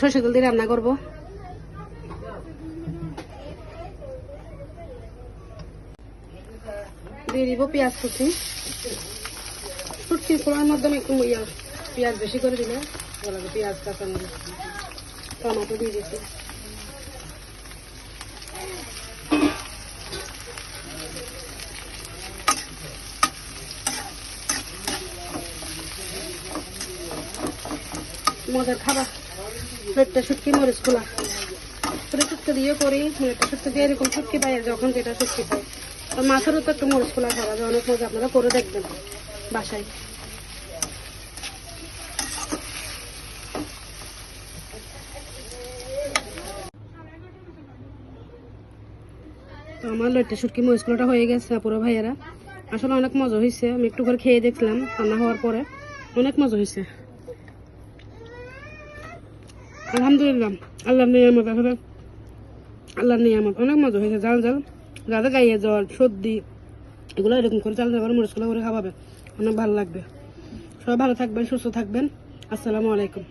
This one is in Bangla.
সরষে তেল দিয়ে রান্না করব। দিয়ে দিব পেঁয়াজ কুচি। কুচি করার মাধ্যমে একটু পেঁয়াজ বেশি করে দিলে পেঁয়াজ কাঁচা টমেটো দিয়ে দিচ্ছি। মজার খাবার, পেটটা শুটকি, মরিচ খোলা শুটকি দিয়ে করি একটা শুটকি দিয়ে এরকম শুটকি পাই যখন যেটা শুটকি পাই। আর তো একটু মরিচ খোলা খাওয়া যায়, অনেক মজা, আপনারা করে দেখবেন বাসায়। তো আমার লইটে শুটকি মরিচগুলোটা হয়ে গেছে পুরো ভাইয়েরা। আসলে অনেক মজা হয়েছে আমি একটু করে খেয়ে দেখছিলাম রান্না হওয়ার পরে। অনেক মজা হয়েছে আলহামদুলিল্লাহ আল্লাহ নিয়ামত আসলে আল্লাহ নিয়ামত, অনেক মজা হয়েছে জাল জাল যাদের গাইয়ে জ্বর সর্দি, এগুলো এরকম করে চাল করে মরিচগুলো করে খাওয়াবে। অনেক ভালো লাগবে। সবাই ভালো থাকবেন, সুস্থ থাকবেন। আসসালামু আলাইকুম।